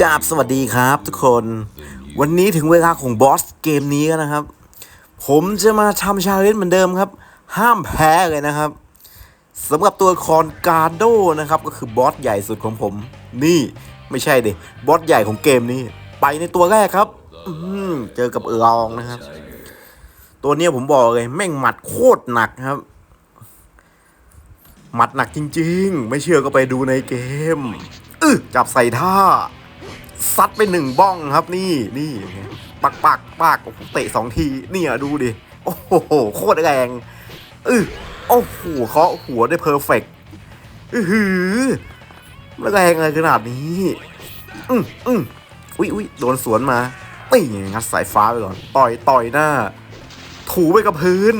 กราบสวัสดีครับทุกคน วันนี้ถึงเวลาของบอสเกมนี้แล้วนะครับ ผมจะมาทำชาเลนจ์เหมือนเดิมครับ ห้ามแพ้เลยนะครับสำหรับตัวละครกาโดนะครับ ก็คือบอสใหญ่สุดของผม นี่ไม่ใช่ดิบอสใหญ่ของเกมนี้ ไปในตัวแรกครับเจอกับเออรองนะครับ ตัวนี้ผมบอกเลย แม่งหมัดโคตรหนักครับ หมัดหนักจริง ๆ ไม่เชื่อก็ไปดูในเกม อึจับใส่ท่า ซัดไปหนึ่งบ้องครับนี่นี่ปักปักปักเตะสองทีเนี่ยดูดิ โอ้โห โคตรแรงอือโอ้โหเคาะหัวได้เพอร์เฟกต์อือหือแรงอะไรขนาดนี้ อืมอืมอุ้ยอุ้ยโดนสวนมานี่งัดสายฟ้าไปก่อน ต่อยต่อยหน้า ถูไปกับพื้น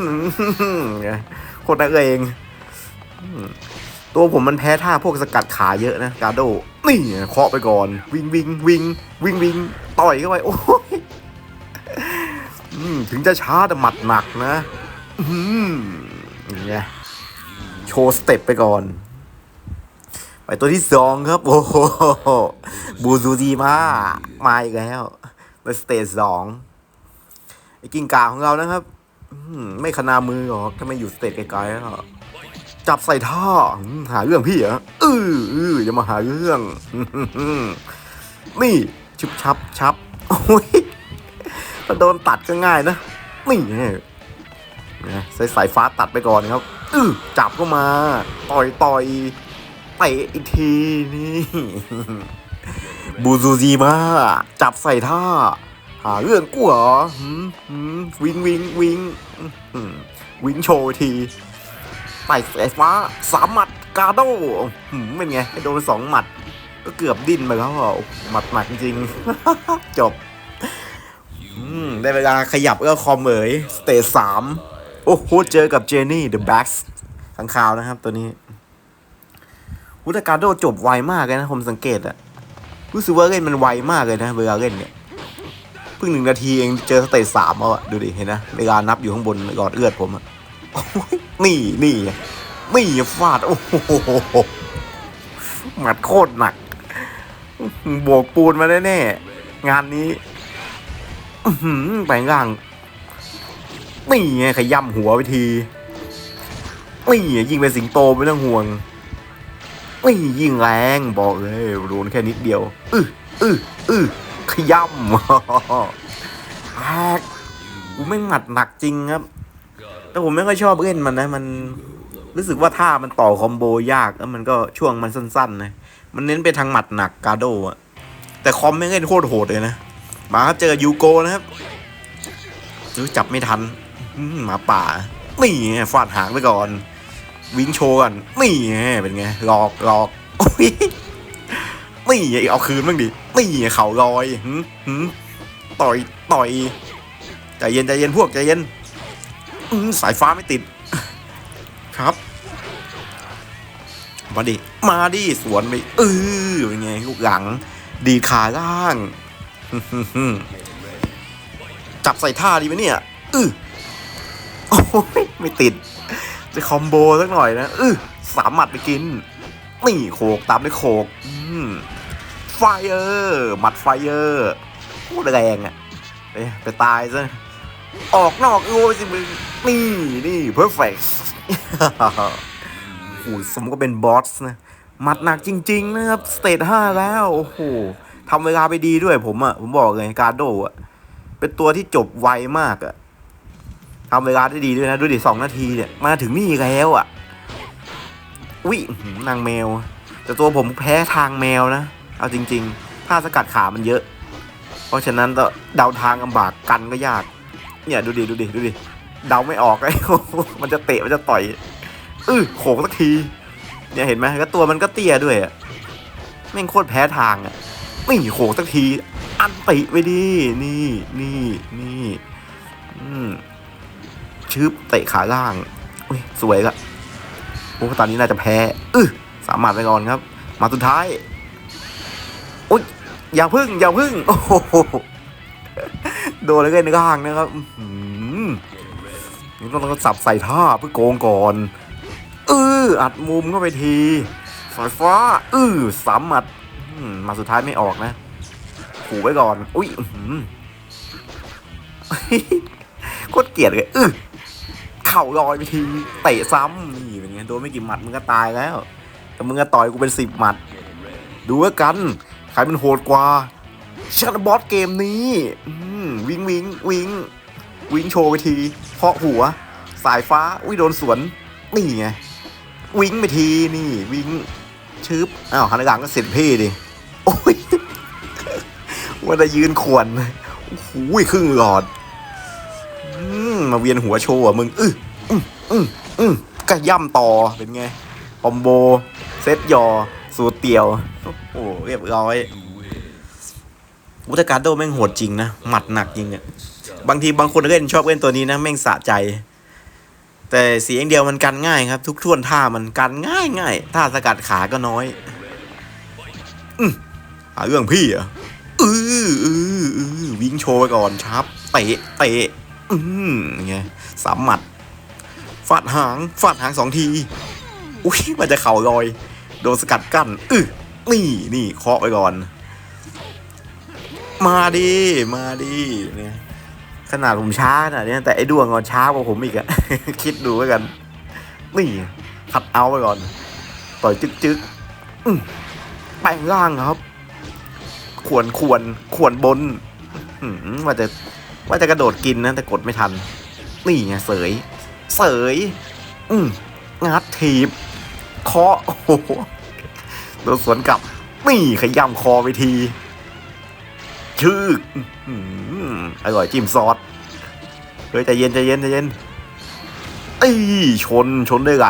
โคตรนักเลง ตัวผมมันแพ้ท่าพวกสกัดขาเยอะนะกาโดนี่เคาะไปก่อน วิ่งวิ่งวิ่งวิ่งวิ่งต่อยเข้าไปโอ้ยถึงจะช้าแต่หมัดหนักนะอืมอย่างเงี้ยโชว์สเต็ปไปก่อน ไปตัวที่สองครับ โอ้โหบูซูจีมามาอีกแล้วในสเตจสองไอ้กิ้งก่าของเรานะครับไม่ขนามือหรอกถ้าไม่อยู่สเตจไกลๆแล้ว จับใส่ท่อหาเรื่องพี่เหรอเออเออย่ามาหาเรื่อง นี่ชุบชับชับโอ้ยถ้าโดนตัดก็ง่ายนะนี่ไงใส่สายฟ้าตัดไปก่อนครับ อือจับเข้ามา ต่อยต่อยเตะอีกทีนี่บูซูจีมาจับใส่ท่า หาเรื่องกูเหรอวิงวิงวิงวิงโชว์ที ไต่สายฟ้าสามหมัดกาโดเป็นไงโดนสองหมัด ก็เกือบดิ้นไปแล้วอะหมัดหนักจริง จบได้เวลาขยับเอื้อคอมเหมยสเตจสามโอ้โหเจอกับเจนี่เดอะแบ็กส์ข้างคาวนะครับตัวนี้วุฒการโดจบไวมากเลยนะผมสังเกตอะรู้สึกว่าเล่นมันไวมากเลยนะเวลาเล่นเนี่ยเพิ่งหนึ่งนาทีเองเจอสเตจสามแล้วอะดูดิเห็นนะเวลานับอยู่ข้างบนหลอดเลือดผมอะ นี่นี่นี่ฟาด โอ้โหหมัดโคตรหนักโบกปูนมาแน่ๆงานนี้ไปล่างนี่ไงขย่ำหัวไปทีนี่ยิงเป็นสิงโตไม่ต้องห่วงนี่ยิงแรงบอกเลยโดนแค่นิดเดียวอื้ออื้ออื้อขย่ำแอกกูไม่หมัดหนักจริงครับ แต่ผมไม่ค่อยชอบเล่นมันนะ มันรู้สึกว่าท่ามันต่อคอมโบยากแล้วมันก็ช่วงมันสั้นๆนะมันเน้นไปทางหมัดหนักกาโดอะแต่คอมไม่เล่นโคตรโหดเลยนะมาครับเจอยูโกนะครับรู้จับไม่ทันหมาป่านี่ไงฟาดหางไปก่อน วิ่งโชว์กันนี่ไงเป็นไงหลอกหลอกโอ้ยนี่ไงเอาคืนบ้างดินี่ไงเข่าลอยหืมหืมต่อยต่อยใจเย็นใจเย็นพวกใจเย็น สายฟ้าไม่ติด ครับมาดิมาดิสวนไปเออเป็นไงลูกหลัง ดีขาล่างจับใส่ท่าดีไหมเนี่ยอือโอ้ยไม่ติด จะคอมโบสักหน่อยนะอือสามหมัดไปกินนี่โขกตามด้วยโขกไฟเออร์หมัดไฟเออร์โคตรแรงอะไปไปตายซะ ออกนอกโอ้ยสิมึงนี่นี่ perfect โอ้สมก็เป็นบอสนะมัดหนักจริง ๆ นะครับ สเตจห้าแล้วโอ้โหทำเวลาไปดีด้วยผมอะผมบอกเลยการโดอะเป็นตัวที่จบไวมากอะทำเวลาได้ดีด้วยนะดูดิสองนาทีเนี่ย มาถึงนี่แล้วอะวินางแมว แต่ตัวผมแพ้ทางแมวนะ เอาจริง ๆ ถ้าสกัดขามันเยอะ เพราะฉะนั้นเดาทางลำบากกันก็ยาก เนี่ยดูดิดูดิดูดิเดาไม่ออกไอ้มันจะเตะมันจะต่อยอื้อโขกสักที เนี่ยเห็นไหมก็ตัวมันก็เตี้ยด้วยอะแม่งโคตรแพ้ทางอะไม่โขกสักที อันติไปดินี่นี่นี่อืมชึบเตะขาล่างอุ้ยสวยละโอ้ตอนนี้น่าจะแพ้อื้อสามารถไปก่อนครับ มาสุดท้ายอุ้ยอย่าพึ่งอย่าพึ่งโอ้โห โดนแล้วก็ในก้างนะครับอื้อหือนี่ต้องต้องสับใส่ท่าเพื่อโกงก่อนเอออัดมุมเข้าไปทีสายฟ้าเออสามหมัดมาสุดท้ายไม่ออกนะขู่ไว้ก่อน อุ้ยอื้อหือโคตรเกลียดเลยอือเข่าลอยไปทีเตะซ้ำนี่เป็นไงโดนไม่กี่หมัดมึงก็ตายแล้วแต่มึงก็ต่อยกูเป็นสิบหมัด ดูว่ากัน ใครเป็นโหดกว่า ชนะบอสเกมนี้วิงวิงวิงวิงโชว์ไปทีเพาะหัว สายฟ้าอุ้ยโดนสวน นี่ไง วิงไปทีนี่ วิงชึบอ้าวหันหลังก็เสร็จพี่ดิ โอ้ยว่าจะยืนขวนโอ้โหครึ่งหลอดอมมาเวียนหัวโชว์อะมึง อื้ออื้ออื้ออื้อกระย่ำต่อเป็นไงคอมโบ เซตยอ สูตรเตียว โอ้โหเรียบร้อย วุฒการโดแม่งโหดจริงนะ หมัดหนักจริงเนี่ยบางทีบางคนเล่นชอบเล่นตัวนี้นะแม่งสะใจ แต่เสียงเดียวมันกันง่ายครับ ทุกท่วนท่ามันกันง่ายง่ายท่าสกัดขาก็น้อยอืหาเรื่องพี่อะอืออืออือวิ่งโชว์ไปก่อนชับเตะเตะอืมไงสามหมัดฟาดหางฟาดหางสองทีอุ้ยมันจะเข่าลอย โดนสกัดกั้นอือนี่นี่เคาะไปก่อน มาดิมาดิเนี่ยขนาดผมช้าขนาดเนี้ยแต่ไอ้ดวงก่อนช้ากว่าผมอีกอะคิดดูไว้กัน นี่ขัดเอาไปก่อน ต่อยจึกจึกแปลงร่างครับ ขวนขวนขวนบนว่าจะว่าจะกระโดดกินนะแต่กดไม่ทัน นี่ไงเสย เสย อืงัดถีบเคาะโอ้โหโดนสวนกลับ นี่ขย้ำคอไปที ชื่ออื้ออร่อยจิ้มซอสเฮ้ยใจเย็นใจเย็นใจเย็นเอ้ยชนชนได้ไง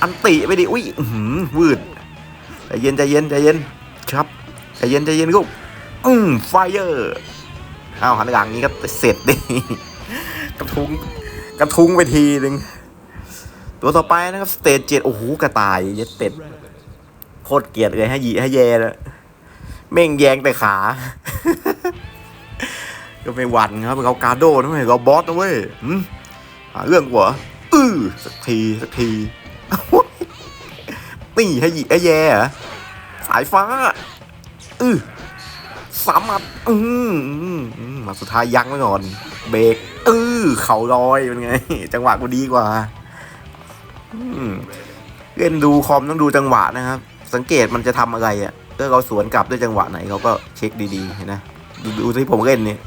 อันติไปดิอุ้ยหือวืดใจเย็นใจเย็นใจเย็นครับใจเย็นใจเย็นกูอืมไฟเออร์อ้าวหันหลังนี้ก็เสร็จดิกระทุงกระทุงไปทีหนึ่งตัวต่อไปนะครับสเตจเจ็ดโอ้โหกระต่ายเย็ดเป็ดโคตรเกลียดเลยให้ยีให้แย่เลยเม่งแยงแต่ขา ก็ไม่หวั่นครับเรากาโดนะเว้ยเราบอสนะเว้ยหาเรื่องกว่าอื้อสักทีสักทีนี่ให้หยิให้แย่หรอสายฟ้าอื้อสามหมัดอืมอืมาสุดท้ายยั้งไว้ก่อน เบรกอื้อเข่าลอยเป็นไง จังหวะกูดีกว่าอืเล่นดูคอมต้องดูจังหวะนะครับ สังเกตมันจะทำอะไรอะ่ะถ้าเราสวนกลับด้วยจังหวะไหนเขาก็เช็คดีๆเห็นะดูดูที่ผมเล่นเนี่ย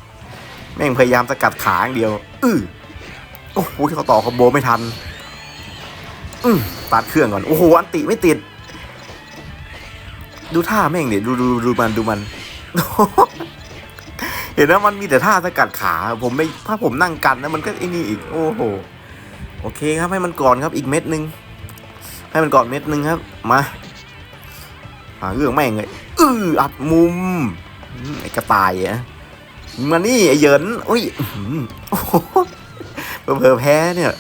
แม่งพยายามสกัดขาอย่างเดียว อื้อโอ้โหเขาต่อคอมโบไม่ทัน อืมตัดเครื่องก่อน โอ้โห อันติไม่ติด ดูท่าแม่งเดี๋ยวดูดูดูมันดูมัน เห็นนะมันมีแต่ท่าสกัดขา ผมไม่ถ้าผมนั่งกันนะมันก็ไอ้นี่อีก โอ้โห โอเคครับให้มันก่อนครับอีกเม็ดนึง ให้มันก่อนเม็ดนึงครับ มาาเรื่องแม่งเลยอืออัดมุมไอ้กระต่ายอะมานี่ไอ้เหยินอุ้ยอื้อหือโอ้โหเผลอแพ้เนี่ย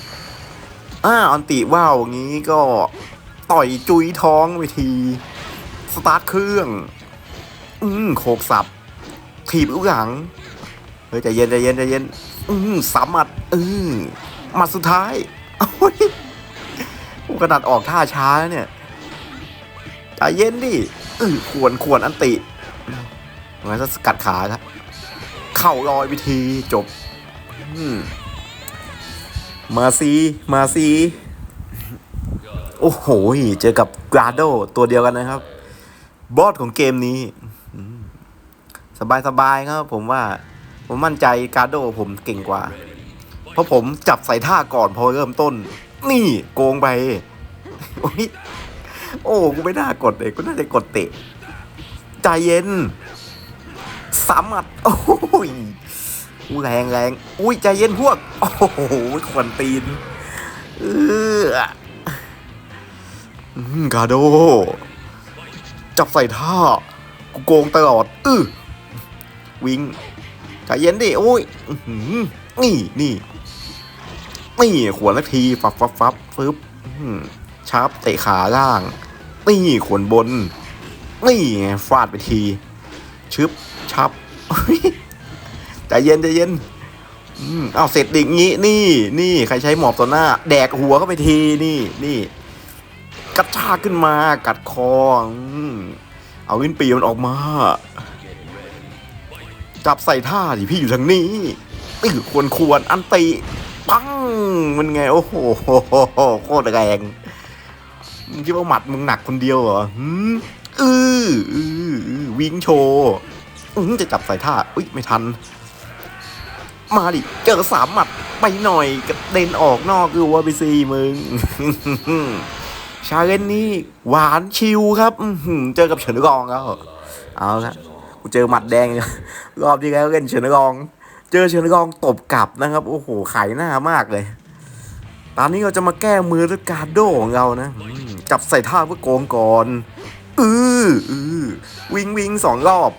อ่าอันติว่าวอย่างนี้ก็ต่อยจุยท้องไปที สตาร์ทเครื่อง อืมโขกสับถีบลูกหลังเฮ้ยใจเย็นใจเย็นใจเย็น อืมสามหมัดอืมหมัดสุดท้ายโอ้ยกระดาษออกท่าช้าเนี่ย ใจเย็นดิอือขวนขวนอันติงั้นจะสกัดขาครับเข่าลอยไปทีจบมาซีมาซีโอ้โห เจอกับกราโดตัวเดียวกันนะครับ บอสของเกมนี้อืมสบายครับผมว่า ผมมั่นใจกราโดผมเก่งกว่า เพราะผมจับใส่ท่าก่อนพอเริ่มต้น นี่โกงไปโอ้ย โอ้กูไม่น่ากดเลยกูน่าจะกดเตะใจเย็นสามหมัดโอ้ยกูแรงแรงอุ้ยใจเย็นพวก โอ้โหขวนตีนเอออืมกาโด จับใส่ท่ากูโกงตลอดอื้อวิงใจเย็นดิโอ้ยนี่นี่นี่ขวนละทีฟับฟับฟับฟึบชาร์ปเตะขาล่าง นี่ขวนบน นี่ไงฟาดไปที ชึบ ชับใจเย็นใจเย็นอืมอ้าวเสร็จดิงี้ นี่ นี่ใครใช้หมอบต่อหน้า แดกหัวเข้าไปทีนี่นี่กระชากขึ้นมา กัดคออืมเอาวินปีมันออกมา จับใส่ท่าดิพี่อยู่ทางนี้ตื้อควรควรอันติปังมันไง โอ้โหโคตรแรง คิดว่าหมัดมึงหนักคนเดียวเหรอหืมอืออือวิ่งโชว์จะจับใส่ท่า อุ้ยไม่ทัน มาดิ เจอสามหมัดไปหน่อยกระเด็นออกนอกคือว่าไปซีมึง ชาเลนนี้หวานชิวครับเจอกับเฉินกองแล้วเอาละกูเจอหมัดแดง รอบที่แล้วเล่นเฉินกอง เจอเฉินกองตบกลับนะครับ โอ้โหขายหน้ามากเลย ตอนนี้เราจะมาแก้มือด้วยการโดของเรานะ จับใส่ท่าเพื่อโกงก่อนอืออือวิงวิงสองรอบ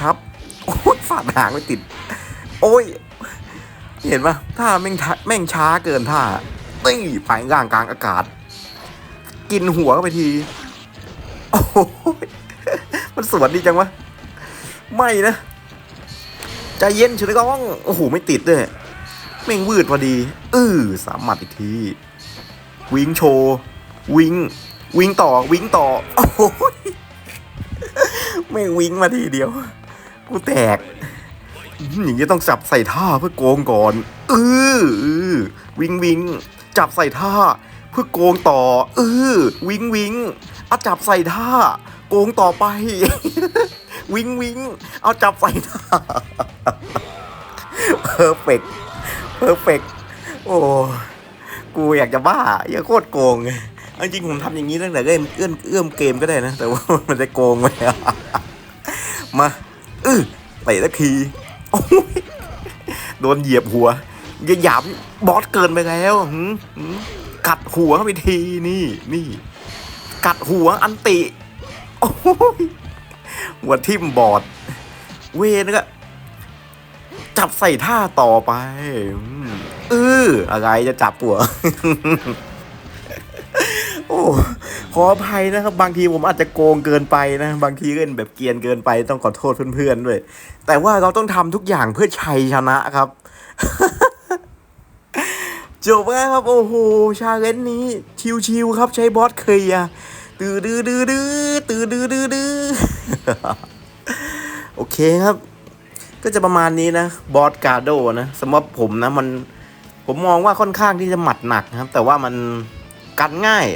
ครับ โอ้ยฝาดหางไม่ติด โอ้ย เห็นปะท่าแม่งแม่งช้าเกินท่าตี้ไปล่างกลางอากาศ กินหัวเข้าไปที โอ้โหมันสวนดีจังวะ ไม่นะใจเย็นเฉยก้อง โอ้โห ไม่ติดด้วยแม่งวืดพอดี อือสามหมัดอีกที วิงโชว์ วิง วิ่งต่อวิ่งต่อ โอ้โหแม่วิ่งมาทีเดียว กูแตกอย่างนี้ต้องจับใส่ท่าเพื่อโกงก่อนเออเอวิ่งวิ่งจับใส่ท่า เพื่อโกงต่อเออวิ่งวิ่งเอาจับใส่ท่า โกงต่อไป วิ่งวิ่งเอาจับใส่ท่าเพอร์เฟกเพอร์เฟกโอ้กูอยากจะบ้าอย่าโคตรโกงไงเอา จริงผมทำอย่างนี้ตั้งแต่เริ่มเอื้อมเอื้อมเกมก็ได้นะ แต่ว่ามันจะโกงไหมมาเออเตะสักทีโดนเหยียบหัวอย่าหยาบบอสเกินไปแล้วหืกัดหัวไปทีนี่นี่ กัดหัวอันติโอ้ยหัวทิ่มบอด เวนก็จับใส่ท่าต่อไป อืมเอออะไรจะจับหัว โอ้ขออภัยนะครับ บางทีผมอาจจะโกงเกินไปนะ บางทีเล่นแบบเกียนเกินไปต้องขอโทษเพื่อนๆด้วย แต่ว่าเราต้องทำทุกอย่างเพื่อชัยชนะครับ จบแล้วครับ โอ้โห ชาเลนจ์นี้ ชิวๆครับ ใช้บอสเคลียตือดื้อดื้อดื้อตือดื้อดื้อดื้อโอเคครับ ก็จะประมาณนี้นะ บอสกาโดนะสำหรับผมนะมัน ผมมองว่าค่อนข้างที่จะหมัดหนักนะครับ แต่ว่ามันกันง่าย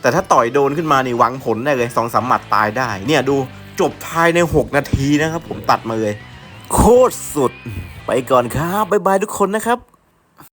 แต่ถ้าต่อยโดนขึ้นมานี่หวังผลได้เลยสองสามหมัดตายได้ เนี่ยดูจบภายใน 6 นาทีนะครับ ผมตัดมาเลย โคตรสุด ไปก่อนครับ บ๊ายบายทุกคนนะครับ